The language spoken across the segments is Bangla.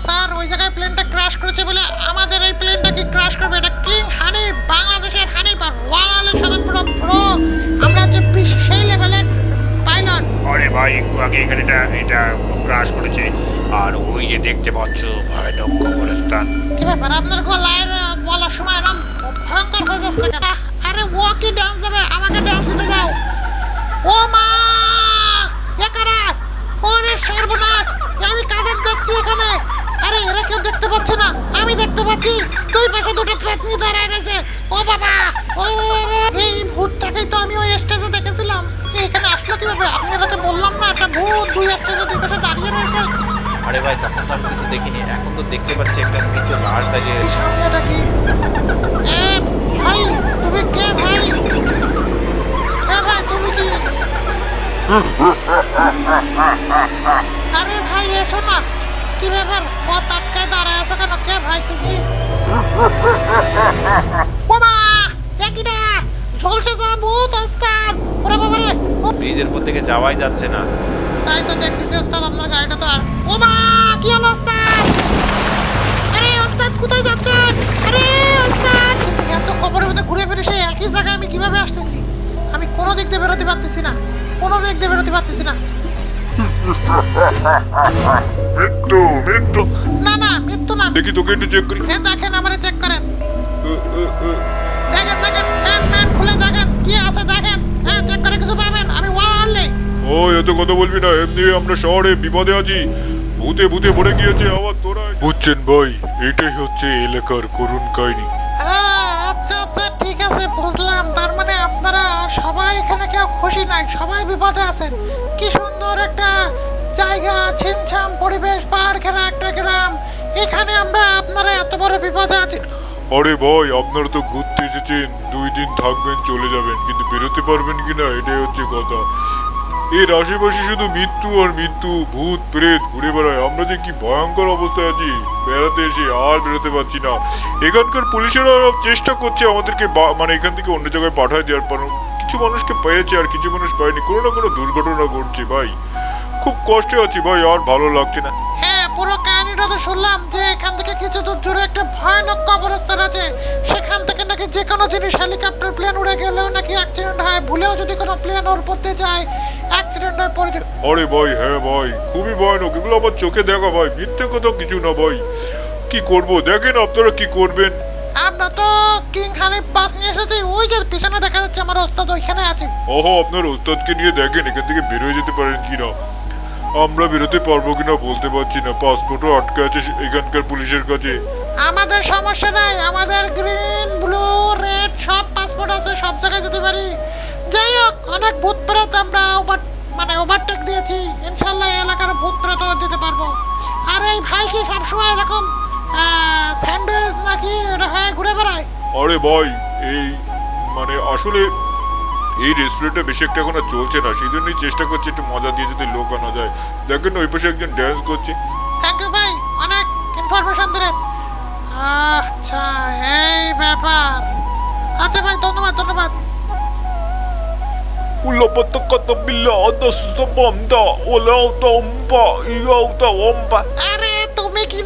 স্যার ওই জায়গায় প্লেনটা ক্র্যাশ করেছে বলে আমাদের এই প্লেনটা কি ক্র্যাশ করবে? এটা কিং হানি বাংলাদেশের হানি বা ওয়ানালে সাধারণ পুরো প্রো আমরা হচ্ছে বিশ- সেই লেভেলের পাইলট আরে ভাই একটু আগে এখানে এটা এটা ক্রাশ করেছে। আর ওই যে দেখতে পাচ্ছ ভয়ানক কবরস্থান কি ব্যাপার? আপনার গলায় বলার সময় এরকম ভয়ঙ্কর হয়ে যাচ্ছে আরে ও কি ডান্স দেবে আমাকে ডান্স দিতে দাও। ও মা! একারা ওরে সর্বনাশ! আমি কাদের দেখছি এখানে? আরে এরা কেউ দেখতে পাচ্ছে না। আমি দেখতে পাচ্ছি দুই পাশে দুটো পেতনি দাঁড়ায় রয়েছে। ও বাবা! ও বাবা, এই ভূতটাকেই তো আমি ওই স্টেজে দেখেছিলাম। এখানে আসলো কীভাবে? আপনারা তো বললাম না একটা ভূত দুই স্টেজে দুই পাশে দাঁড়িয়ে রয়েছে। আরে ভাই তখন তো আমি কিছু দেখিনি। এখন তো দেখতে পাচ্ছি একটা মৃত লাশ দাঁড়িয়ে রয়েছে। সামনেটা কি? এ ভাই তুমি কে ভাই? এ ভাই তুমি কি? আরে ভাই এসো না। কি ব্যাপার? পথ আটকায় দাঁড়ায় আছো কেন? কে ভাই তুমি? বাবা একইটা ঝলসে যা ভূত ওস্তাদ! ওরে বাবা রে! ব্রিজের উপর থেকে যাওয়াই যাচ্ছে না। তাই তো দেখতেছি ওস্তাদ আপনার গাড়িটা তো আর ও মা কি হলো ওস্তাদ? আরে ওস্তাদ কোথায় যাচ্ছেন? আরে ওস্তাদ! এত কবরের মধ্যে ঘুরে ফিরে সেই একই জায়গায় আমি কীভাবে আসতেছি? আমি কোনো দিক দিয়ে বেরোতে পারতেছি না। কোনো দিক দিয়ে বেরোতে পারতেছি না। মৃত্যু মৃত্যু না না মৃত্যু না। দেখি তোকে একটু চেক করি। এ দেখেন আমারে চেক করেন। দেখেন দেখেন প্যান্ট প্যান্ট খুলে দেখেন কি আছে দেখেন। হ্যাঁ চেক করে কিছু পাবেন আমি ওয়ান অনলি ও এত কথা বলবি না এমনি আমরা শহরে বিপদে আছি। ভূতে ভূতে ভরে গিয়েছে আবার তোরা বুঝছেন ভাই এটাই হচ্ছে এলাকার করুণ কাহিনী। আচ্ছা আচ্ছা ঠিক আছে বুঝলাম। তার মানে আপনারা সবাই এখানে কেউ খুশি নাই সবাই বিপদে আছেন। কি সুন্দর একটা জায়গা, ছিমছাম পরিবেশ পাহাড় ঘেরা একটা গ্রাম। এখানে আমরা আপনারা এত বড় বিপদে আছি। আরে ভাই, আপনারা তো ঘুরতে এসেছেন। দুই দিন থাকবেন, চলে যাবেন, কিন্তু বেরোতে পারবেন কিনা, এটাই হচ্ছে কথা। এর আশেপাশে শুধু মৃত্যু আর মৃত্যু, ভূত, প্রেত, ঘুরে বেড়ায়। আমরা যে কি ভয়ঙ্কর অবস্থায় আছি, বেড়াতে এসে আর বেরোতে পারছি না। এখানকার পুলিশেরা চেষ্টা করছে আমাদেরকে মানে এখান থেকে অন্য জায়গায় পাঠায় দেওয়ার কিছু মানুষকে পেয়েছে আর কিছু মানুষ পায়নি। কোনো না কোনো দুর্ঘটনা ঘটছে ভাই। খুব কষ্টে আছি ভাই আর ভালো লাগছে না। হ্যাঁ পুরো কাহিনীটা তো শুনলাম যে এখান থেকে কিছু দূর দূরে একটা ভয়ানক কবরস্থান আছে। সেখান থেকে নাকি যে কোনো জিনিস হেলিকপ্টার প্লেন উড়ে গেলেও নাকি অ্যাক্সিডেন্ট হয়। ভুলেও যদি কোনো প্লেন ওর পড়তে যায় অ্যাক্সিডেন্ট হয়ে পড়ে আরে ভাই হ্যাঁ ভাই খুবই ভয়ানক। এগুলো আমার চোখে দেখা ভাই মিথ্যে কথা কিছু না ভাই। কি করব? দেখেন আপনারা কি করবেন। আমরা তো কিং খানের বাস নিয়ে এসেছি ওই যে পিছনে দেখা যাচ্ছে আমার ওস্তাদ ওইখানে আছে। ওহো আপনার ওস্তাদকে নিয়ে দেখেন এখান থেকে বেরোয় যেতে পারেন কিনা আমরা বেরোতে পারব কিনা বলতে পারছি না পাসপোর্টও আটকে আছে এখানকার পুলিশের কাছে। আমাদের সমস্যা নাই আমাদের গ্রিন ব্লু রেড সব পাসপোর্ট আছে সব জায়গায় যেতে পারি। যাই হোক অনেক ভূত প্রেত আমরা ওভার মানে ওভারটেক দিয়েছি। ইনশাল্লাহ এলাকার ভূত প্রেত দিতে পারব। আর এই ভাই কি সবসময় এরকম স্যান্ডউইচ নাকি ওটা হয়ে ঘুরে বেড়ায়? আরে ভাই এই মানে আসলে এই রেস্টুরেন্টটা বেশি একটা এখন আর চলছে না সেই জন্যই চেষ্টা করছি একটু মজা দিয়ে যদি লোক আনা যায়। দেখেন ওই পাশে একজন ড্যান্স করছে। থ্যাংক ইউ ভাই অনেক ইনফরমেশন দিলেন। আচ্ছা এই ব্যাপার। আচ্ছা ভাই ধন্যবাদ ধন্যবাদ। billa ada susabamda Ola uta umpa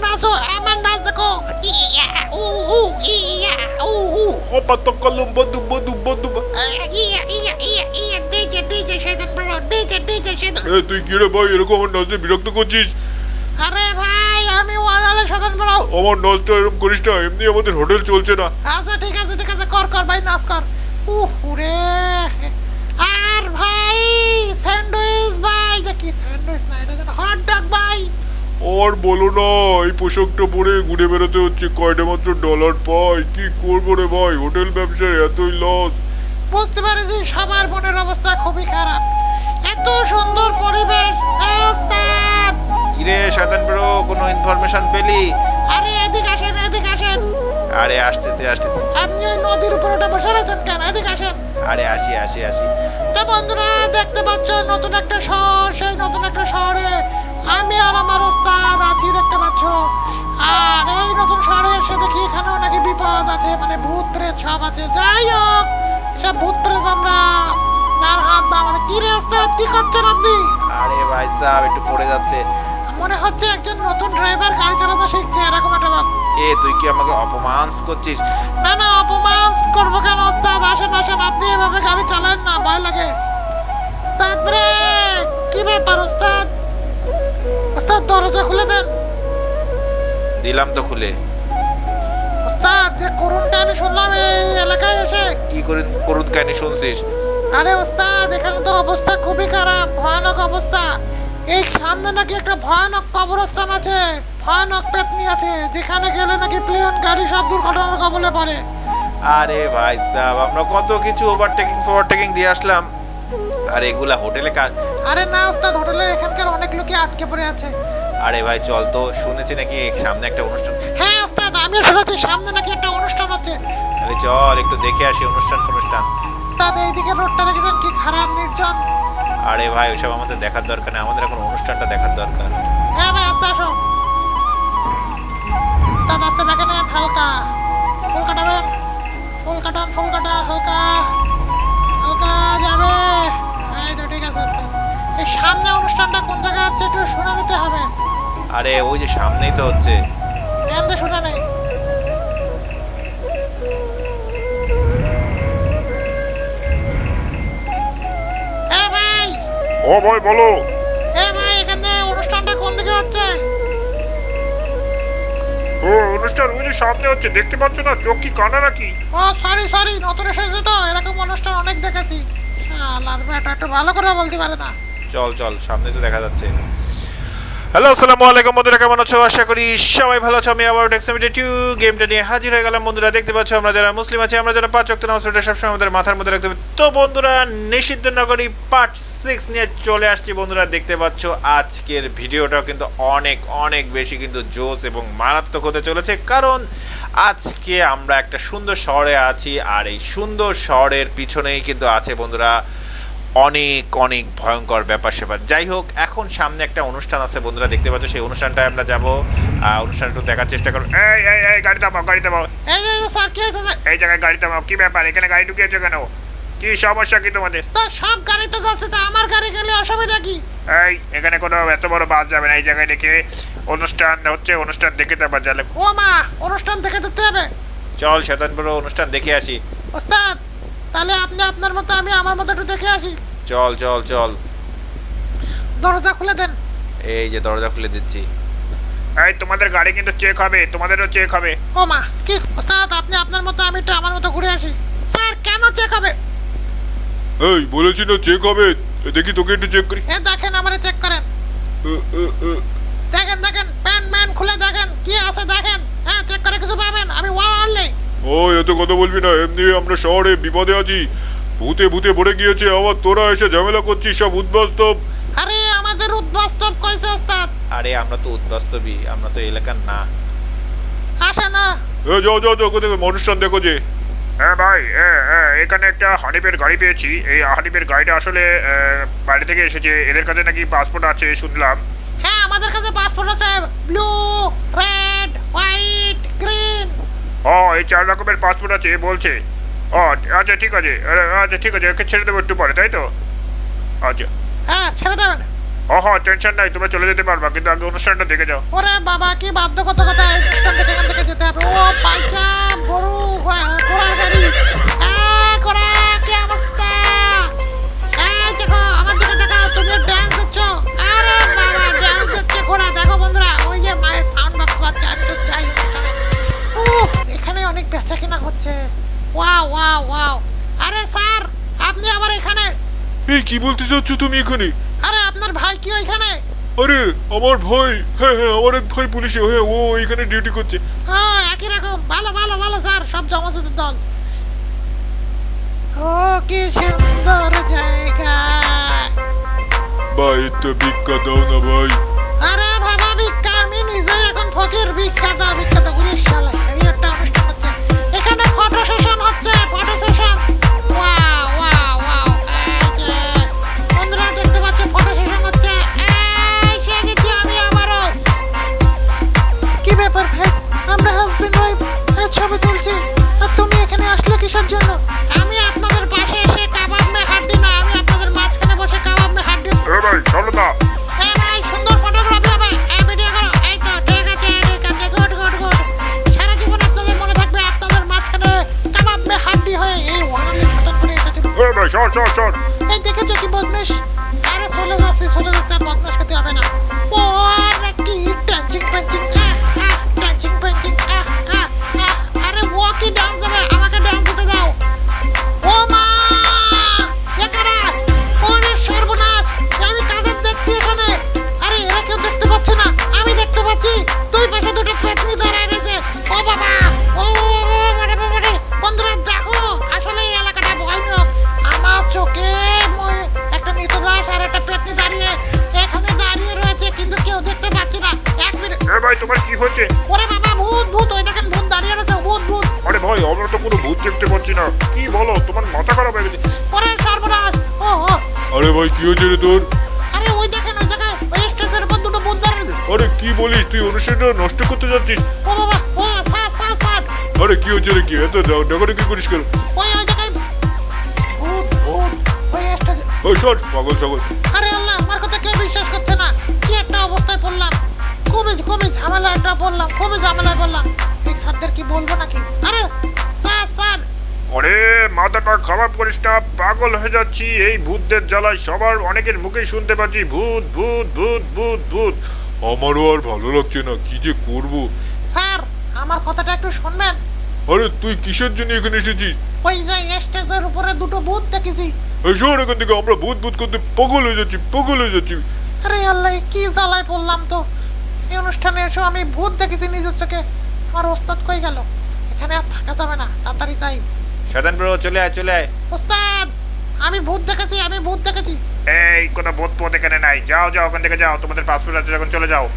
Iya নাচো আমার নাচ দেখো ইয়া উ উ ইয়া উ উ। Opatakalumba duba duba duba ইয়া ইয়া ইয়া ইয়া ডিজে ডিজে শয়তান বড় ডিজে ডিজে শয়তান। এ তুই কি রে ভাই এরকম আমার নাচে বিরক্ত করছিস? আরে ভাই আমি ওয়ানালে শয়তান বড় আমার নাচটা এরকম করিস না এমনি আমাদের হোটেল চলছে না। আচ্ছা ঠিক আছে ঠিক আছে কর কর ভাই নাচ কর। উহ রে। আর ভাই স্যান্ডউইচ ভাই নাকি স্যান্ডউইচ না এটা হট ডগ ভাই। আর বলো না এই পোশাকটা পরে ঘুরে বেড়াতে হচ্ছে। কয়টা মাত্র ডলার পাই? কি করব রে ভাই? হোটেল ব্যবসায় এতই লস বুঝতে পেরেছি সবার মনের অবস্থা খুবই খারাপ। এত সুন্দর পরিবেশ কিরে শয়তান ব্রো কোনো ইনফরমেশন পেলি? আরে এদিকে আসেন এদিকে আসেন। আরে আসতেছি আসতেছি। আপনি ওই নদীর উপর ওটা বসে রয়েছেন কেন? এদিকে আসেন। আরে আসি আসি আসি। তো বন্ধুরা দেখতে পাচ্ছ নতুন একটা শহর সেই নতুন একটা শহরে আমি আর আমার ওস্তাদ আছি দেখতে পাচ্ছ? আর এই নতুন শহরে এসে দেখি এখানেও নাকি বিপদ আছে মানে ভূত প্রেত সব আছে। যাই হোক সব ভূত প্রেত আমরা তার হাত বা আমাদের কি রে ওস্তাদ কি করছেন আপনি? আরে ভাই সাহেব একটু পড়ে যাচ্ছে। মনে হচ্ছে একজন নতুন ড্রাইভার গাড়ি চালাতে তুই কি আমাকে অপমান করছিস? না না অপমান করব কেন ওস্তাদ? আসেন আসেন আপনি এভাবে গাড়ি চালান না ভয় লাগে। ওস্তাদ ব্রেক! কি ব্যাপার ওস্তাদ? ওস্তাদ দরজা খুলে দেন। দিলাম তো খুলে। ওস্তাদ যে করুণটা আমি শুনলাম এই এলাকায় এসে। কি করে করুন কাহিনী শুনছিস? আরে ওস্তাদ এখানে তো অবস্থা খুবই খারাপ ভয়ানক অবস্থা। এই সামনে নাকি একটা ভয়ানক কবরস্থান আছে ভয়ানক পেতনি আছে যেখানে গেলে নাকি প্লেন গাড়ি সব দুর্ঘটনার কবলে পড়ে। আরে ভাই সাহেব আমরা কত কিছু ওভারটেকিং ফোভারটেকিং দিয়ে আসলাম। আর এগুলা হোটেলে কার? আরে না ওস্তাদ হোটেলের এখানকার অনেক লোকই আটকে পড়ে আছে। আরে ভাই চল তো শুনেছি নাকি সামনে একটা অনুষ্ঠান। হ্যাঁ ওস্তাদ আমিও শুনেছি সামনে নাকি একটা অনুষ্ঠান হচ্ছে আরে চল একটু দেখে আসি অনুষ্ঠান ফনুষ্ঠান। ওস্তাদ এইদিকে রোডটা দেখেছেন কি খারাপ নির্জন। আরে ভাই ওইসব আমাদের দেখার দরকার নেই আমাদের এখন অনুষ্ঠানটা দেখার দরকার। হ্যাঁ ভাই আস্তে আসো। ওস্তাদ আস্তে ব্যাকে নেন হালকা। ফুল কাটাবেন। ফুল কাটান ফুল কাটা হালকা। হালকা যাবে। সামনে অনুষ্ঠানটা কোন জায়গায় হচ্ছে একটু শুনে নিতে হবে। আরে ওই যে সামনেই তো হচ্ছে। এখান থেকে শুনে নেই। হ্যাঁ ভাই। ও ভাই বলো। এ ভাই এখানে অনুষ্ঠানটা কোন দিকে হচ্ছে? ও অনুষ্ঠান ওই যে সামনে হচ্ছে দেখতে পাচ্ছ না? চোখ কি কানা নাকি? ও সরি সরি নতুন এসেছে তো এরকম অনুষ্ঠান অনেক দেখেছি। শালার বেটা একটু ভালো করে বলতে পারে না। চল চল সামনে তো দেখা যাচ্ছে। হ্যালো আসসালামু আলাইকুম বন্ধুরা কেমন আছো? আশা করি সবাই ভালো আছো। আমি আবার ডেক্সামিটে টু গেমটা নিয়ে হাজির হয়ে গেলাম। বন্ধুরা দেখতে পাচ্ছ আমরা যারা মুসলিম আছি আমরা যারা পাঁচ অক্ট নামাজ পড়ি, সবসময় আমাদের মাথার মধ্যে রাখতে হবে। তো বন্ধুরা নিষিদ্ধ নগরী পার্ট সিক্স নিয়ে চলে আসছি বন্ধুরা। দেখতে পাচ্ছ আজকের ভিডিওটাও কিন্তু অনেক অনেক বেশি কিন্তু জোস এবং মারাত্মক হতে চলেছে। কারণ আজকে আমরা একটা সুন্দর শহরে আছি আর এই সুন্দর শহরের পিছনেই কিন্তু আছে বন্ধুরা অনেক অনেক ভয়ঙ্কর ব্যাপার স্যাপার। যাই হোক এখন সামনে একটা অনুষ্ঠান আছে বন্ধুরা দেখতে পাচ্ছ সেই অনুষ্ঠানটায় আমরা যাব। অনুষ্ঠান একটু দেখার চেষ্টা করব। এই এই এই গাড়ি থামাও গাড়ি থামাও। এই এই স্যার কি হয়েছে এই জায়গায় গাড়ি থামাও কি ব্যাপার? এখানে গাড়ি ঢুকিয়েছো কেন? কি সমস্যা কি তোমাদের? স্যার সব গাড়ি তো যাচ্ছে তা আমার গাড়ি গেলে অসুবিধা কি? এই এখানে কোনো এত বড় বাস যাবে না এই জায়গায় দেখে অনুষ্ঠান হচ্ছে অনুষ্ঠান দেখে তারপর জালে ও মা অনুষ্ঠান দেখে যেতে হবে। চল শতানপুর অনুষ্ঠান দেখে আসি। ওস্তাদ তাহলে আপনি আপনার মতো আমি আমার মতো একটু দেখে আসি। চল চল চল। দরজা খুলে দেন। এই যে দরজা খুলে দিচ্ছি। এই তোমাদের গাড়ি কিন্তু চেক হবে তোমাদেরও চেক হবে। ও মা কি ওস্তাদ আপনি আপনার মতো আমি একটু আমার মতো ঘুরে আসি। স্যার কেন চেক হবে? এই বলেছি না চেক হবে। এ, দেখি তোকে একটু চেক করি। এ দেখেন আমারে চেক করেন। দেখেন দেখেন প্যান্ট ম্যান খুলে দেখেন। কি আছে দেখেন? হ্যাঁ চেক করে কিছু পাবেন। আমি ওয়ার আনলে ও এত কথা বলবি না এমনি আমরা শহরে বিপদে আছি। ভূতে ভূতে ভরে গিয়েছে আবার তোরা এসে ঝামেলা করছিস সব উদ্বাস্তব। আরে আমাদের উদ্বাস্তব কইছে ওস্তাদ। আরে আমরা তো উদ্বাস্তবী আমরা তো এলাকার না। আসে না। এ যাও যাও যাও কোথায় অনুষ্ঠান দেখো যে। হ্যাঁ ভাই হ্যাঁ হ্যাঁ এখানে একটা হানিফের গাড়ি পেয়েছি। এই হানিফের গাড়িটা আসলে বাইরে থেকে এসেছে। এদের কাছে নাকি পাসপোর্ট আছে শুনলাম। হ্যাঁ আমাদের কাছে পাসপোর্ট আছে। ব্লু রেড হোয়াইট গ্রিন ও এই চার রকমের পাসপোর্ট আছে বলছে। ও আচ্ছা ঠিক আছে। আচ্ছা ঠিক আছে ওকে ছেড়ে দেবো একটু পরে তাই তো? আচ্ছা। হ্যাঁ ছেড়ে দেবেন। ও হ টেনশন নাই তোমরা চলে যেতে পারবা কিন্তু আগে অনুষ্ঠানটা দেখে যাও। ওরে বাবা কি বাধ্যকতা অনুষ্ঠান থেকে এখান থেকে যেতে হবে। ও পাইচা গরু ঘোড়া- ঘোড়ার গাড়ি। ঘোড়া, কি অবস্থা? এই দেখো আমার দিকে দেখো তুমি ড্যান্স দিচ্ছ আরে বাবা ড্যান্স দিচ্ছে ঘোড়া। দেখো বন্ধুরা ওই যে মায়ের কি বলতে চাচ্ছ তুমি এখানে? আরে আপনার ভাই কি ওইখানে? আরে আমার ভাই। হ্যাঁ হ্যাঁ আমার এক ভাই পুলিশে। হ্যাঁ ও এখানে ডিউটি করছে। হ্যাঁ একই রকম। ভালো ভালো ভালো স্যার। সব জমাজের দল। ও কি সুন্দর জায়গা। ভাই তো ভিক্ষা দাও না ভাই। আরে বাবা ভিক্ষা। আমি নিজেই এখন ফকির। ভিক্ষা দাও ভিক্ষা গুলির শালা এই একটা অনুষ্ঠান হচ্ছে। এখানে ফটো সেশন হচ্ছে ফটো সেশন ব্যাপার ভাই আমরা হাজবেন্ড ওয়াইফ ছবি তুলছি। আর তুমি এখানে আসলে কিসের জন্য? আমি আপনাদের পাশে এসে কাবাব মে হাড্ডি না আমি আপনাদের মাঝখানে বসে কাবাব মে হাড্ডি এ ভাই না সুন্দর ঠিক আছে মনে থাকবে মাঝখানে হয়ে ভাই আমরা তো কোনো ভূত দেখতে পাচ্ছি না। কি বলো তোমার মাথা খারাপ হয়ে গেছে। ওরে সর্বনাশ! ও আরে ভাই কি হয়েছে রে তোর? আরে ওই দেখেন ওই জায়গায় ওই স্টেজের উপর দুটো ভূত দাঁড়িয়ে আরে কি বলিস তুই অনুষ্ঠানটা নষ্ট করতে যাচ্ছিস? ও বাবা ও স্যার স্যার স্যার। আরে কি হচ্ছে রে কি? এত ডাকাডাকি কি করিস কেন? ওই ওই জায়গায় ভূত ভূত ওই স্টেজে ওই সর পাগল ছাগল। আরে আল্লাহ আমার কথা কেউ বিশ্বাস করছে না। কি একটা অবস্থায় পড়লাম। খুবই খুবই ঝামেলাটা পড়লাম খুবই ঝামেলায় পড়লাম। এই স্যারদের কি বলব নাকি? আরে আরে মাথাটা খারাপ করিস না পাগল হয়ে যাচ্ছি। এই ভূতদের জ্বালায় সবার অনেকের মুখেই শুনতে পাচ্ছি ভূত ভূত ভূত ভূত ভূত। আমারও আর ভালো লাগছে না কি যে করব? স্যার আমার কথাটা একটু শুনবেন? আরে তুই কিসের জন্য এখানে এসেছিস? ওই যে স্টেজের উপরে দুটো ভূত দেখেছি। এই শোন এখান থেকে আমরা ভূত ভূত করতে পাগল হয়ে যাচ্ছি পাগল হয়ে যাচ্ছি। আরে আল্লাহ কি জ্বালায় পড়লাম তো? এই অনুষ্ঠানে এসে আমি ভূত দেখেছি নিজের চোখে। আমার ওস্তাদ কই গেল? এখানে আর থাকা যাবে না তাড়াতাড়ি যাই। শয়তান ব্রো চলে আয় চলে আয়। ওস্তাদ আমি ভূত দেখেছি আমি ভূত দেখেছি। এই কোনো ভূত পথ এখানে নাই। যাও যাও ওখান থেকে যাও। তোমাদের পাসপোর্ট আছে যখন চলে যাও।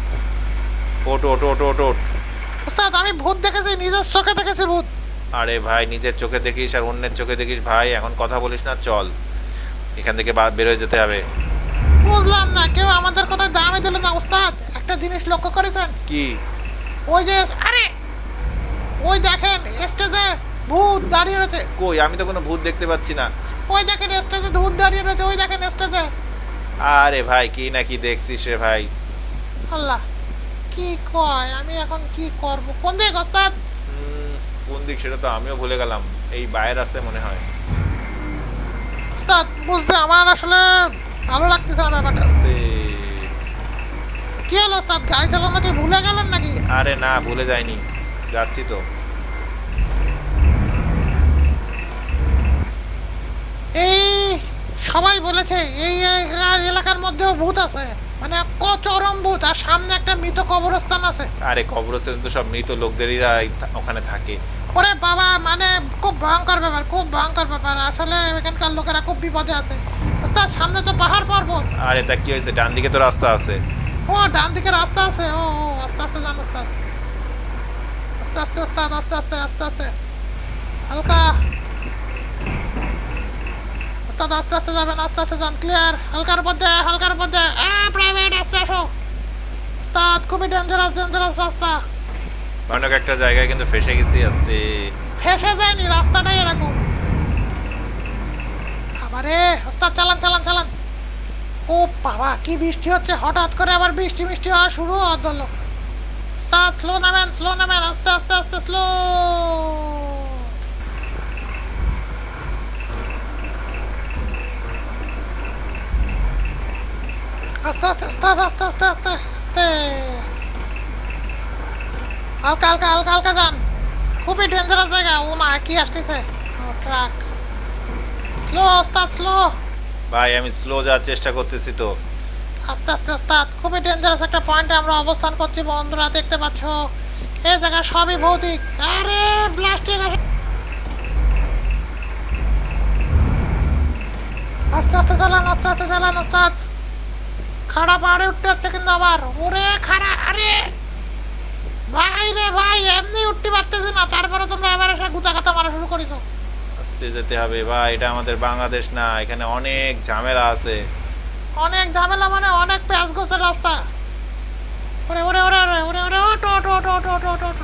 ওট ওট ওট ওট ওট ওস্তাদ আমি ভূত দেখেছি নিজের চোখে দেখেছি ভূত। আরে ভাই নিজের চোখে দেখিস আর অন্যের চোখে দেখিস ভাই এখন কথা বলিস না চল। এখান থেকে বা- বেরোয় যেতে হবে। বুঝলাম না কেউ আমাদের কথায় দামই দিল না ওস্তাদ। একটা জিনিস লক্ষ্য করেছেন? কি? ওই যে আরে! ওই দেখেন স্টেজে ভূত দাঁড়িয়ে রয়েছে। কই? আমি তো কোনো ভূত দেখতে পাচ্ছি না। ওই দেখেন স্টেজে ভূত দাঁড়িয়ে রয়েছে ওই দেখেন স্টেজে। আরে ভাই কি না কি দেখছিস রে ভাই? আল্লাহ কি কয়? আমি এখন কি করব? কোন দিক ওস্তাদ? কোন দিক সেটা তো আমিও ভুলে গেলাম। এই বাইরের রাস্তায় মনে হয়। ওস্তাদ বুঝছে আমার আসলে ভালো লাগতেছে না ব্যাপারটা। কি হলো ওস্তাদ? গাড়ি চালানো কি ভুলে গেলেন নাকি? আরে না ভুলে যাইনি। যাচ্ছি তো। এই সবাই বলেছে এই এলাকার মধ্যেও ভূত আছে। মানে ক চরম ভূত আর সামনে একটা মৃত কবরস্থান আছে। আরে কবরস্থান তো সব মৃত লোকদেরই ওখানে থাকে। ওরে বাবা মানে খুব ভয়ঙ্কর ব্যাপার খুব ভয়ঙ্কর ব্যাপার। আসলে এখানকার লোকেরা খুব বিপদে আছে। ওস্তাদ সামনে তো পাহাড় পর্বত। আরে তা কি হয়েছে ডান দিকে তো রাস্তা আছে। ও ডান দিকে রাস্তা আছে? ও ও আস্তে আস্তে যান ওস্তাদ। আস্তে আস্তে ওস্তাদ আস্তে আস্তে আস্তে আস্তে। হালকা ওস্তাদ আস্তে আস্তে যাবেন আস্তে আস্তে যান ক্লিয়ার হালকার মধ্যে হালকার মধ্যে প্রাইভেট আস্তে আসো। ওস্তাদ খুবই ডেঞ্জারাস ডেঞ্জারাস রাস্তা। ভয়ানক একটা জায়গায় কিন্তু ফেসে গেছি আস্তে ফেসে যায়নি রাস্তাটাই এরকম। আবারে ওস্তাদ চালান চালান চালান। ও বাবা কি বৃষ্টি হচ্ছে? হঠাৎ করে আবার বৃষ্টি মিষ্টি হওয়া শুরু। দল ওস্তাদ স্লো নামেন স্লো নামেন আস্তে আস্তে আস্তে স্লো আস্তে আস্তে আস্তে আস্তে আস্তে আস্তে আস্তে হালকা হালকা হালকা হালকা যান খুবই ডেঞ্জারাস জায়গা ও মা কি আসতেছে ট্রাক স্লো ওস্তাদ স্লো ভাই আমি স্লো যাওয়ার চেষ্টা করতেছি তো আস্তে আস্তে ওস্তাদ খুবই ডেঞ্জারাস একটা পয়েন্টে আমরা অবস্থান করছি বন্ধুরা দেখতে পাচ্ছ এই জায়গা সবই ভৌতিক আরে প্লাস্টিক আস্তে আস্তে চালান আস্তে আস্তে চালান ওস্তাদ খাড়া পাহাড়ে উঠতে হচ্ছে কিন্তু আবার। ওরে খাড়া আরে! ভাই রে ভাই এমনি উঠতে পারতেছি না। তারপরে তোমরা এবার এসে গুতা কথা মারা শুরু করেছ। আস্তে যেতে হবে ভাই এটা আমাদের বাংলাদেশ না এখানে অনেক ঝামেলা আছে। অনেক ঝামেলা মানে অনেক প্যাঁচ গোছের রাস্তা। ওরে ওরে ওরে ওরে ওরে ওরে ওট ওট ওট ওট ওট ওট ওট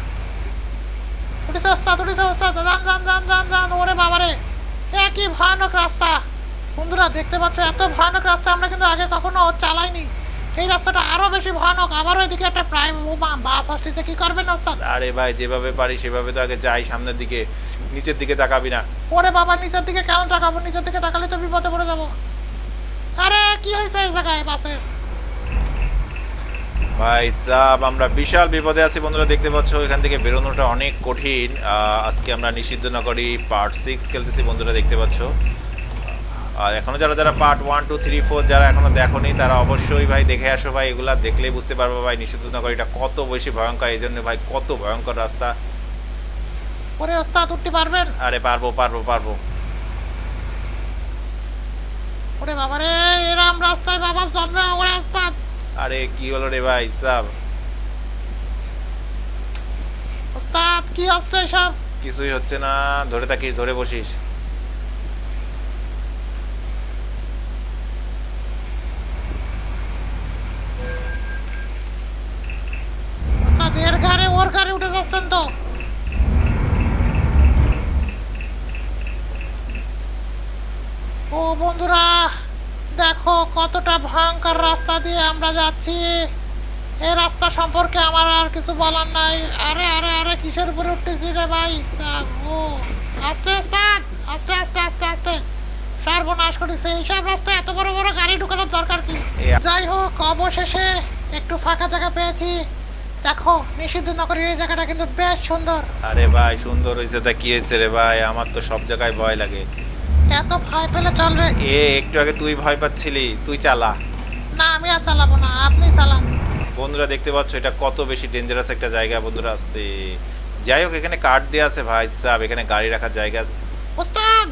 উঠেছে ওস্তাদ উঠেছে ওস্তাদ যান যান যান যান যান ওরে বাবারে। এ কি ভয়ানক রাস্তা। বন্ধুরা দেখতে পাচ্ছ এত ভয়ানক রাস্তা আমরা কিন্তু আগে কখনো চালাইনি। এই রাস্তাটা আরও বেশি ভয়ানক। আবারও এদিকে একটা প্রাইম বাস আসতেছে। কি করবেন ওস্তাদ? আরে ভাই যেভাবে পারি সেভাবে তো আগে যাই সামনের দিকে নিচের দিকে তাকাবি না। ওরে বাবা নিচের দিকে কেমন তাকাবো? নিচের দিকে তাকালে তো বিপদে পড়ে যাব। আরে কি হয়েছে এই জায়গায় বাসে? ভাই সাব আমরা বিশাল বিপদে আছি বন্ধুরা দেখতে পাচ্ছ এখান থেকে বেরোনোটা অনেক কঠিন। আজকে আমরা নিষিদ্ধ নগরী পার্ট সিক্স খেলতেছি বন্ধুরা দেখতে পাচ্ছ। আর এখনও যারা যারা part one two three four যারা এখনও দেখোনি তারা অবশ্যই ভাই দেখে আসো ভাই এগুলা দেখলেই বুঝতে পারব ভাই নিষিদ্ধ নগরীটা কত বেশি ভয়ঙ্কর এই জন্য ভাই কত ভয়ঙ্কর রাস্তা। ওরে ওস্তাদ উঠতে পারবেন। আরে পারব পারব পারব। ওরে বাবা রে এরাম রাস্তায় বাবা জন্মে ওরে ওস্তাদ আরে কি হলো রে ভাই সাব? ওস্তাদ কি হচ্ছে সব? কিছুই হচ্ছে না ধরে থাকিস ধরে বসিস ওস্তাদ এর ঘাড়ে ওর ঘাড়ে উঠে যাচ্ছেন তো ও বন্ধুরা দেখো কতটা ভয়ঙ্কর রাস্তা দিয়ে আমরা যাচ্ছি। এই রাস্তা সম্পর্কে আমার আর কিছু বলার নাই। আরে আরে আরে কিসের উপরে উঠতেছি রে ভাই? ও আস্তে আস্তে আস্তে আস্তে আস্তে আস্তে। সর্বনাশ করেছে। এইসব রাস্তায় এত বড় বড় গাড়ি ঢুকানোর দরকার কি? যাই হোক অবশেষে একটু ফাঁকা জায়গা পেয়েছি। দেখো নিষিদ্ধ নগরীর এই জায়গাটা কিন্তু বেশ সুন্দর। আরে ভাই সুন্দর হয়েছে তা কি হয়েছে রে ভাই? আমার তো সব জায়গায় ভয় লাগে। এত ভয় পেলে চলবে। এ একটু আগে তুই ভয় পাচ্ছিলি। তুই চালা। না আমি আর চালাবো না আপনি চালান। বন্ধুরা দেখতে পাচ্ছ এটা কত বেশি ডেঞ্জারাস একটা জায়গা বন্ধুরা আসতে। যাই হোক এখানে কার্ড দেওয়া আছে ভাই সাহেব এখানে গাড়ি রাখার জায়গা আছে। ওস্তাদ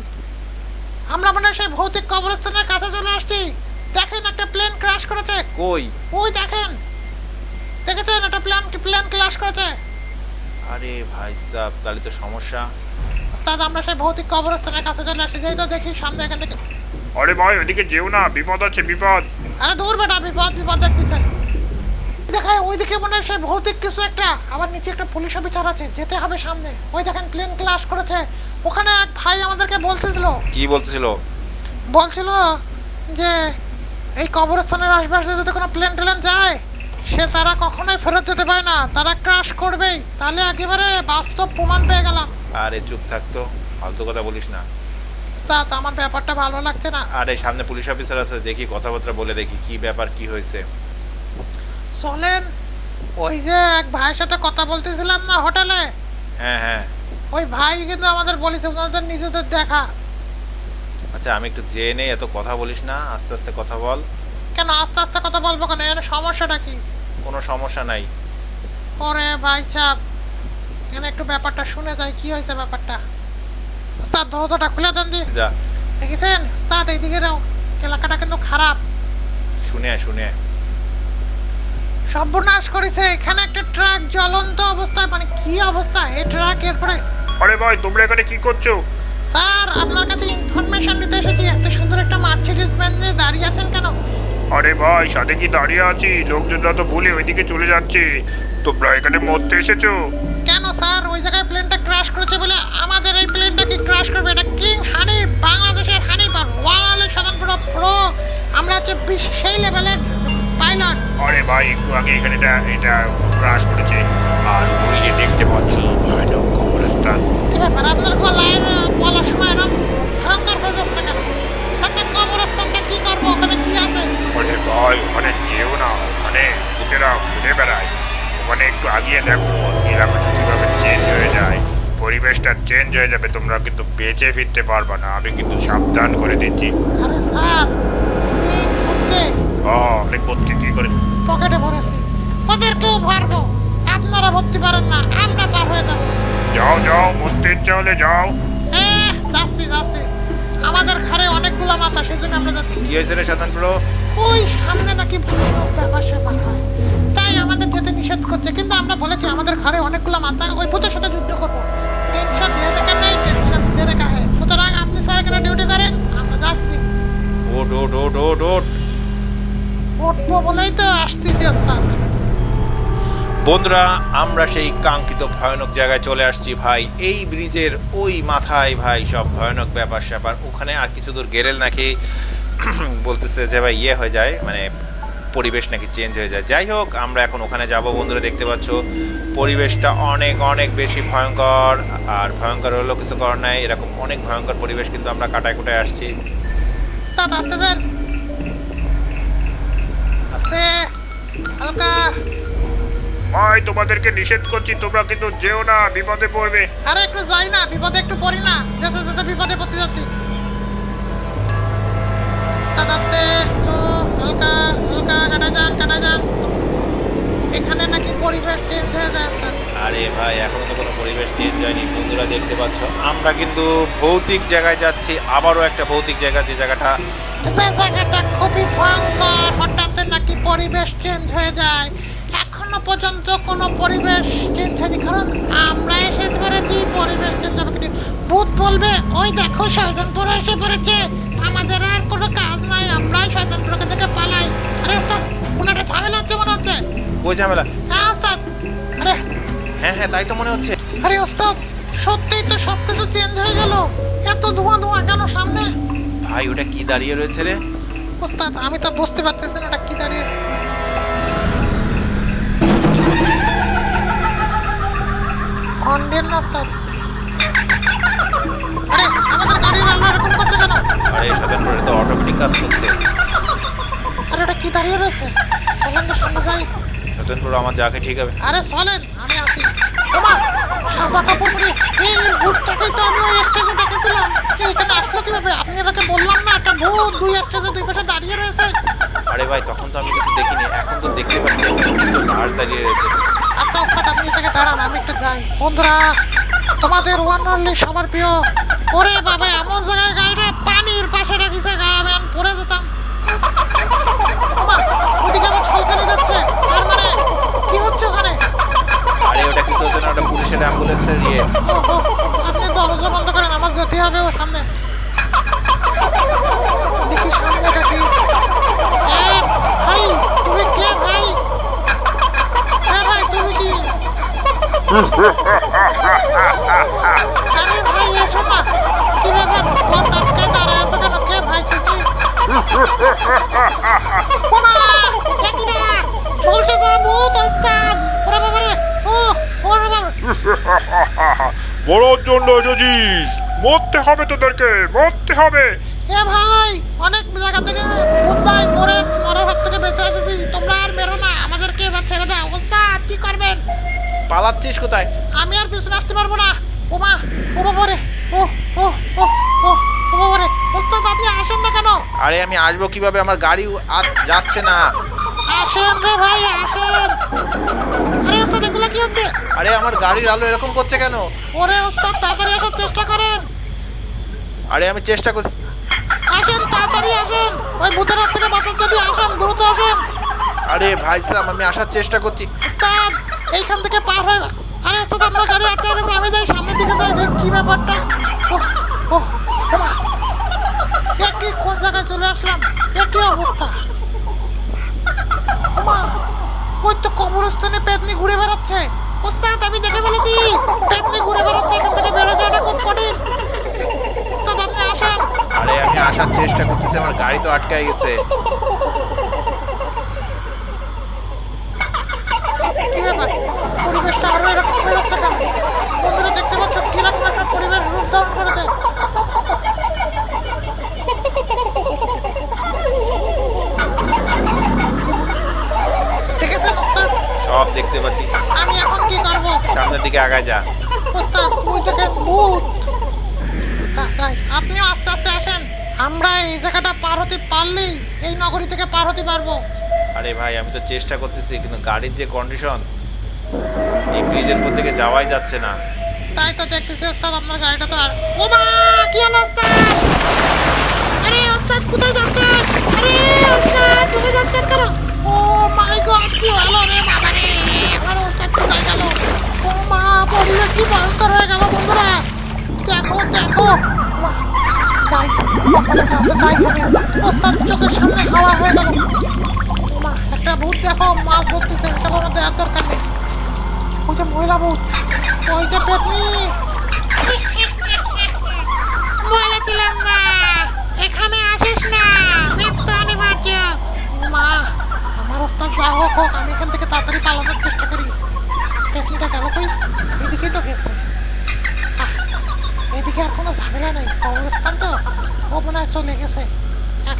আমরা মনে হয় সেই ভৌতিক কবরস্থানের কাছে চলে আসছি। দেখেন একটা প্লেন ক্র্যাশ করেছে। কই? ওই দেখেন দেখেছেন একটা প্লেন প্লেন ক্র্যাশ করেছে। আরে ভাই সাহেব তাহলে তো সমস্যা। ওস্তাদ আমরা সেই ভৌতিক কবরস্থানের কাছে চলে আসছি। যেই তো দেখি সামনে এখান থেকে। আরে ভাই ওদিকে যেও না বিপদ আছে বিপদ। আরে দূর বেটা বিপদ বিপদ দেখতেছে। দেখায় ওইদিকে মনে হয় সেই ভৌতিক কিছু একটা। আবার নিচে একটা পুলিশ অফিসার আছে যেতে হবে সামনে। ওই দেখেন প্লেন ক্লাশ করেছে। ওখানে এক ভাই আমাদেরকে বলতেছিল। কি বলতেছিল? বলছিল যে এই কবরস্থানের আশপাশে যদি কোনো প্লেন টেলেন যায় সে তারা কখনোই ফেরত যেতে পারে না। তারা ক্রাশ করবেই। তাহলে একেবারে বাস্তব প্রমাণ পেয়ে গেলাম। আরে চুপ থাকতো ফালতু কথা বলিস না। স্যার আমার ব্যাপারটা ভালো লাগছে না। আরে সামনে পুলিশ অফিসার আছে দেখি কথাবার্তা বলে দেখি কি ব্যাপার কি হয়েছে। চলেন ওই যে এক ভাইয়ের সাথে কথা বলতেছিলাম না হোটেলে? হ্যাঁ হ্যাঁ। ওই ভাই কিন্তু আমাদের বলেছে ওনাদের নিজেদের দেখা। আচ্ছা আমি একটু জেনে নেই এত কথা বলিস না আস্তে আস্তে কথা বল। কেন আস্তে আস্তে কথা বলব কেন? এর সমস্যাটা কি? কোনো সমস্যা নাই। ওরে ভাই চাপ। এখানে একটু ব্যাপারটা শুনে যাই কি হয়েছে ব্যাপারটা? ওস্তাদ দরজাটা খুলে দেন দি। যা। দেখেছেন? ওস্তাদ এইদিকে এলাকাটা কিন্তু খারাপ। শুনে শুনে। সর্বনাশ করেছে। এখানে একটা ট্রাক জ্বলন্ত অবস্থায়। মানে কি অবস্থা? এই ট্রাক এরপরে আরে ভাই তোমরা এখানে কি করছ? স্যার আপনার কাছে ইনফরমেশন নিতে এসেছি। এত সুন্দর একটা মার্সিডিজ ভ্যান নিয়ে দাঁড়িয়ে আছেন কেন? আরে ভাই সাথে কি দাঁড়িয়ে আছি? লোকজনরা তো ভুলে ওইদিকে চলে যাচ্ছে। তোমরা এখানে মরতে এসেছ। কেন স্যার? ওই জায়গায় প্লেনটা ক্র্যাশ করেছে বলে কি করবে এটা কিং হানি বাংলাদেশের হানি বা ওয়ান সাধারণ প্রো। প্রো আমরা হচ্ছে সেই লেভেলের পাইলট আরে ভাই একটু আগে এখানে এটা এটা ক্রাশ করেছে। আর ওই যে দেখতে পাচ্ছ ভয়ানক কবরস্থান। কি ব্যাপার? আপনার গলায় বলার সময় এরকম ভয়ঙ্কর হয়ে যাচ্ছে কেন? একটা কবরস্থানটা কি করব? ওখানে কি আছে? আরে ভাই ওখানে যেও না। ওখানে ভূতেরা ঘুরে বেড়ায়। ওখানে একটু আগিয়ে দেখো এলাকাটা কীভাবে চেঞ্জ হয়ে যায়। পরিবেশটা চেঞ্জ হয়ে যাবে তোমরা কিন্তু বেঁচে ফিরতে পারবে না। আমি কিন্তু সাবধান করে দিচ্ছি। আরে স্যার ও আপনি কোথেকে কি করে? পকেটে ভরেছি। ওদেরকেও ভরবো। আপনারা ভর্তি পারেন না আমরা পার হয়ে যাব। যাও যাও মরতে ইচ্ছা হলে যাও। এ যাচ্ছি যাচ্ছি। আমাদের ঘরে অনেকগুলো মাথা সেই জন্য আমরা যাচ্ছি। কি হয়েছে রে সাধারণ প্রো ওই সামনে নাকি ভয়ানক ব্যাপার স্যাপার হয়। তাই আমাদের করছে কিন্তু আমরা বলেছি আমাদের ঘরে অনেকগুলো মাথা ওই ভূতের সাথে যুদ্ধ করব। টেনশন লেনে নেই টেনশন জেনে কাহে সুতরাং আপনি স্যার এখানে ডিউটি করেন আমরা যাচ্ছি। ওট ওট ওট ওট ওট উঠবো বলেই তো আসতেছি ওস্তাদ বন্ধুরা আমরা সেই কাঙ্ক্ষিত ভয়ানক জায়গায় চলে আসছি ভাই। এই ব্রিজের ওই মাথায় ভাই সব ভয়ানক ব্যাপার স্যাপার ওখানে আর কিছু দূর গেরেল নাকি? বলতেছে যে ভাই ইয়ে হয়ে যায় মানে পরিবেশ নাকি চেঞ্জ হয়ে যায়। যাই হোক আমরা এখন ওখানে যাব বন্ধুরা দেখতে পাচ্ছ। পরিবেশটা অনেক অনেক বেশি ভয়ঙ্কর। আর ভয়ঙ্কর হলেও কিছু করার নাই। এরকম অনেক ভয়ঙ্কর পরিবেশ কিন্তু আমরা কাটায় কুটায় আসছি। আসতে আস্তে হালকা। ভাই তোমাদেরকে নিষেধ করছি তোমরা কিন্তু যেও না বিপদে পড়বে। আরে একটু যাই না বিপদে একটু পড়ি না। যেতে যেতে বিপদে পড়তে যাচ্ছি। আস্তে। slow, হালকা হালকা কাটা যান কাটা যান এখানে নাকি পরিবেশ চেঞ্জ হয়ে যায় আরে ভাই এখনও তো কোনো পরিবেশ চেঞ্জ হয়নি। বন্ধুরা দেখতে পাচ্ছ আমরা কিন্তু ভৌতিক জায়গায় যাচ্ছি। আবারও একটা ভৌতিক জায়গা যে জায়গাটা যে জায়গাটা খুবই ভয়ঙ্কর হঠাৎ নাকি পরিবেশ চেঞ্জ হয়ে যায়। এখনও পর্যন্ত কোনো পরিবেশ চেঞ্জ হয়নি কারণ আমরা এসে পড়েছি পরিবেশ চেঞ্জ হবে কিন্তু ভূত বলবে ওই দেখো শয়তানপুর এসে পড়েছে। আমাদের আর কোনো কাজ নাই আমরাই শয়তানপুরকে থেকে পালাই। আরে ওস্তাদ কোনো একটা ঝামেলা হচ্ছে মনে হচ্ছে। কই ঝামেলা? হ্যাঁ ওস্তাদ। আরে হ্যাঁ হ্যাঁ তাই তো মনে হচ্ছে। আরে ওস্তাদ সত্যিই তো সব কিছু চেঞ্জ হয়ে গেল। এত ধোঁয়া ধোঁয়া কেন সামনে? ভাই ওটা কি দাঁড়িয়ে রয়েছে রে? ওস্তাদ আমি তো বুঝতে পারতেছি না ওটা কি দাঁড়িয়ে হর্ন না ওস্তাদ। আরে আমাদের গাড়ির আল্লাহ এরকম করছে কেন? আরে স্বতন্ত্র তো অটোমেটিক কাজ করছে। আরে ওটা কি দাঁড়িয়ে রয়েছে? চলেন তো সামনে যাই। স্বতন্ত্র আমার যাকে ঠিক হবে? আরে চলেন আমি আসি। ওমা সাদা কাপড় পরে। এই ভূতটাকেই তো আমি ওই স্টেজে দেখেছিলাম। এখানে আসলো কীভাবে? আপনি ওনাকে বললাম না একটা ভূত দুই স্টেজে দুই পাশে দাঁড়িয়ে রয়েছে। আরে ভাই তখন তো আমি কিছু দেখিনি এখন তো দেখতে পাচ্ছি কিন্তু লাশ দাঁড়িয়ে রয়েছে। আচ্ছা ওস্তাদ আপনি এই জায়গায় দাঁড়ান আমি একটু যাই। বন্ধুরা তোমাদের ওয়ান অনলি সবার প্রিয় ওরে বাবা এমন জায়গায় গাড়িটা পানির পাশে রেখেছে গা আমি আমি পড়ে যেতাম। ওদিকে আবার ছলকানি যাচ্ছে। তার মানে কি হচ্ছে ওখানে? আরে ওটা কিছু হচ্ছে না ওটা পুলিশের অ্যাম্বুলেন্সের ইয়ে। আপনি দরজা বন্ধ করেন আমার যেতে হবে ও সামনে। দেখি সামনেটা কি। এ, ভাই তুমি কে ভাই? হ্যাঁ ভাই তুমি কি আরে ভাই এসো না কি ব্যাপার পথ আটকে দাঁড়ায় আছো কেন কে ভাই তুমি বাবা চলছে যা ভূত ওস্তাদ ওরে বাবা রে ও ওরে বাবা। মরার জন্য এসেছিস। মরতে হবে তোদেরকে মরতে হবে। এ ভাই অনেক জায়গা থেকে ভূত ভাই মরে মরার হাত থেকে বেঁচে এসেছি। তোমরা আর মেরো না আমাদেরকে এবার ছেড়ে দাও। ওস্তাদ কি করবেন? পালাচ্ছিস কোথায়? আমি আর পিছনে আসতে পারব না। ও মা ও বাবা রে ও ও ও ও ও বাবা রে। ওস্তাদ আপনি আসেন না কেন? আরে আমি আসব কীভাবে? আমার গাড়ি যাচ্ছে না। আসেন রে ভাই আসেন। আরে ওস্তাদ এগুলো কি হচ্ছে? আরে আমার গাড়ির আলো এরকম করছে কেন? ওরে ওস্তাদ তাড়াতাড়ি আসার চেষ্টা করেন। আরে আমি চেষ্টা করছি আসেন তাড়াতাড়ি আসেন। ওই ভূতের হাত থেকে বাঁচার যদি আসেন দ্রুত আসেন। আরে ভাই সাহেব আমি আসার চেষ্টা করছি। ওস্তাদ এইখান থেকে পার হয়ে আরে ওস্তাদ আপনার গাড়ি আটকে গেছে আমি যাই সামনের দিকে যাই কি ব্যাপারটা। ওহ ওহ ওমা এ কি কোন জায়গায় চলে আসলাম? এ কি অবস্থা? ওই তো কবরস্থানে পেতনি ঘুরে বেড়াচ্ছে। ওস্তাদ আমি দেখে ফেলেছি পেতনি ঘুরে বেড়াচ্ছে এখান থেকে বেরো যাওয়াটা খুব কঠিন। ওস্তাদ আপনি আসেন। আরে আমি আসার চেষ্টা করতেছি আমার গাড়ি তো আটকায় গেছে। কি ব্যাপার? পরিবেশটা আরও এরকম হয়ে যাচ্ছে কেন? বন্ধুরা দেখতে পাচ্ছ কীরকম একটা পরিবেশ রূপ ধারণ করেছে দেখেছেন ওস্তাদ সব দেখতে পাচ্ছি। আমি এখন কি করব? সামনের দিকে আগায় যা। ওস্তাদ ওই দেখেন ভূত। আচ্ছা আপনিও আস্তে আস্তে আসেন। আমরা এই জায়গাটা পার হতে পারলেই এই নগরী থেকে পার হতে পারব। আরে ভাই আমি তো চেষ্টা করতেছি কিন্তু গাড়ির যে কন্ডিশন এই ব্রিজের উপর থেকে যাওয়াই যাচ্ছে না। তাই তো দেখতেছি ওস্তাদ ওস্তাদ চোখের সামনে হাওয়া হয়ে গেল। একটা ভূত দেখো মাছ ধরতেছে এসব আমাদের আর দরকার নেই। ওই যে মহিলা ভূত ওই যে পেতনি। বলেছিলাম না এখানে আসিস না মৃত্যু অনিবার্য। মা আমার ওস্তাদ যা হোক হোক আমি এখান থেকে তাড়াতাড়ি পালানোর চেষ্টা করি। টেকনিটা গেল কই? এদিকেই তো গেছে। এদিকে আর কোনো ঝামেলা নেই কবরস্থান তো? ও মনে হয় চলে গেছে।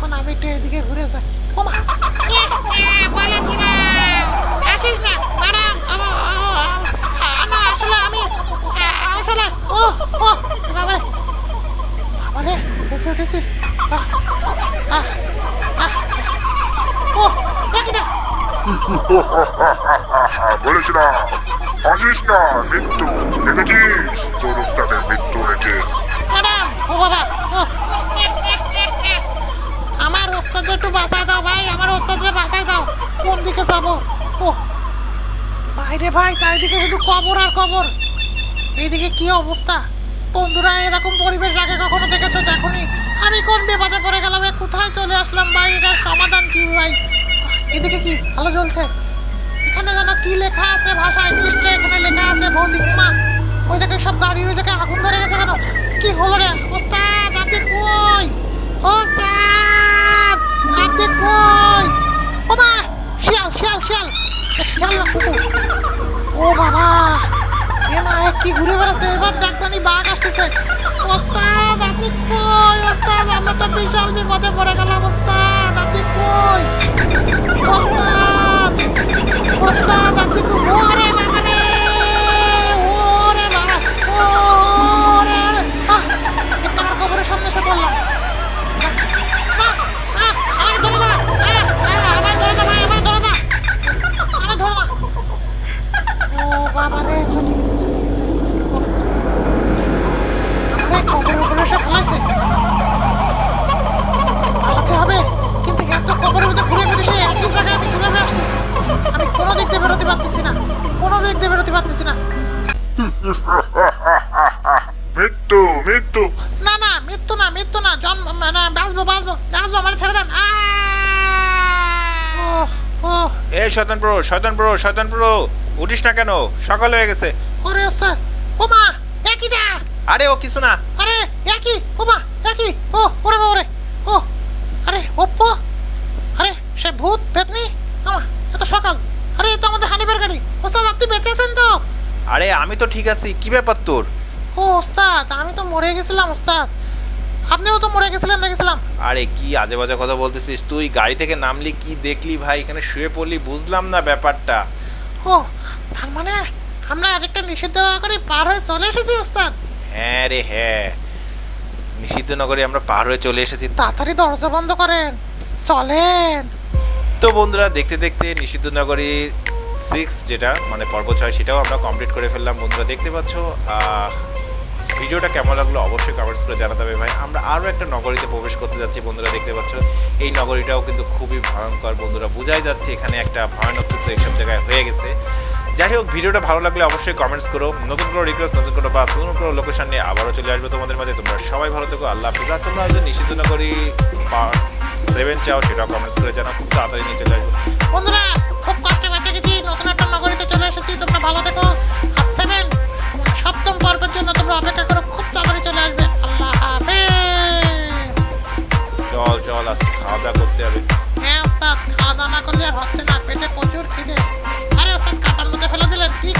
এখন আমি একটু এদিকে ঘুরে যাই। ও মা! বলেছিলাম আসিস না ম্যাডাম। আমার আসলে আমি আসলে ও ও বাবারে। বাবারে এসে উঠেছি। আহ, আহ, আহ, ও দেখি না। বলেছিলাম আসিস না মৃত্যু দেখেছিস? তোর উস্তাদের মৃত্যু হয়েছে ম্যাডাম ও বাবা ও আমার ওস্তাদকে একটু বাঁচাই দাও ভাই আমার ওস্তাদকে বাঁচাই দাও কোন দিকে যাব। ও বাইরে ভাই, চারিদিকে শুধু কবর আর কবর। এইদিকে কি অবস্থা? বন্ধুরা, এরকম পরিবেশ আগে কখনো দেখেছ? দেখনি? আমি কোন বিপদে পড়ে গেলাম? কোথায় চলে আসলাম ভাই? এটার সমাধান কি ভাই? এদিকে কি? আলো জ্বলছে। এখানে যেন কি লেখা আছে? ভাষা ইংলিশটা এখানে লেখা আছে ভৌতিক মা ওই দেখে সব গাড়ির ওই আগুন ধরে গেছে কেন? কি হলো রে? ওস্তাদ আপনি কই? মৃত্যু মৃত্যু। না না মৃত্যু না মৃত্যু না জন্ম মানে বাঁচবো বাঁচবো বাঁচবো আমার ছেড়ে দেন। এই শয়তান প্রো শয়তান প্রো শয়তান প্রো উঠিস না কেন? সকাল হয়ে গেছে। ওরে ওস্তাদ ও মা একইটা আরে ও কিছু না। আরে একই ও মা একই ও ওরে বাবা ও আরে ওপ্পো। আরে সে ভূত পেতনি আমা এত সকাল আরে এ তো আমাদের হানিবার গাড়ি ওস্তাদ আপনি বেঁচে আছেন তো আরে আমি তো ঠিক আছি। কি ব্যাপার তোর? ও ওস্তাদ আমি তো মরে গেছিলাম ওস্তাদ। আপনিও তো মরে গেছিলেন দেখেছিলাম। আরে কি আজে বাজে কথা বলতেছিস তুই? গাড়ি থেকে নামলি কি দেখলি ভাই? এখানে শুয়ে পড়লি বুঝলাম না ব্যাপারটা। ও তার মানে আমরা আরেকটা নিষিদ্ধ করে পার হয়ে চলে এসেছি ওস্তাদ? হ্যাঁ রে হ্যাঁ। নিষিদ্ধ নগরে আমরা পার হয়ে চলে এসেছি। তাড়াতাড়ি দরজা বন্ধ করেন। চলেন। তো বন্ধুরা দেখতে দেখতে নিষিদ্ধ নগরী সিক্স যেটা মানে পর্ব ছয়, সেটাও আমরা কমপ্লিট করে ফেললাম। বন্ধুরা, দেখতে পাচ্ছ ভিডিওটা কেমন লাগল অবশ্যই কমেন্টস করে জানাতে হবে ভাই। আমরা আরও একটা নগরীতে প্রবেশ করতে যাচ্ছি, বন্ধুরা, দেখতে পাচ্ছ। এই নগরীটাও কিন্তু খুবই ভয়ঙ্কর, বন্ধুরা, বোঝাই যাচ্ছে এখানে একটা ভয়ানক কিছু এইসব জায়গায় হয়ে গেছে। যাই হোক, ভিডিওটা ভালো লাগলে অবশ্যই কমেন্টস করো। নতুন কোনো রিকোয়েস্ট নতুন কোনো বাস নতুন কোনো লোকেশন নিয়ে আবারও চলে আসবে তোমাদের মাঝে। তোমরা সবাই ভালো থেকো, আল্লাহ হাফিজ। তোমরা যে নিষিদ্ধ নগরী সেভেন চাও, সেটাও কমেন্টস করে জানাও। খুব তাড়াতাড়ি নিয়ে চলে আসবে। বন্ধুরা, খুব পর্বে চলে এসেছি তোমরা ভালো থেকো। সেভেন সপ্তম পর্বের জন্য তোমরা অপেক্ষা করো খুব তাড়াতাড়ি চলে আসবে। আল্লাহ হাফেজ। চল চল আজ খাওয়া করতে হবে। হ্যাঁ ওস্তাদ খাওয়া দাওয়া না করলে হচ্ছে না পেটে প্রচুর খিদে। আরে ওস্তাদ কাটার মধ্যে ফেলে দিলেন ঠিক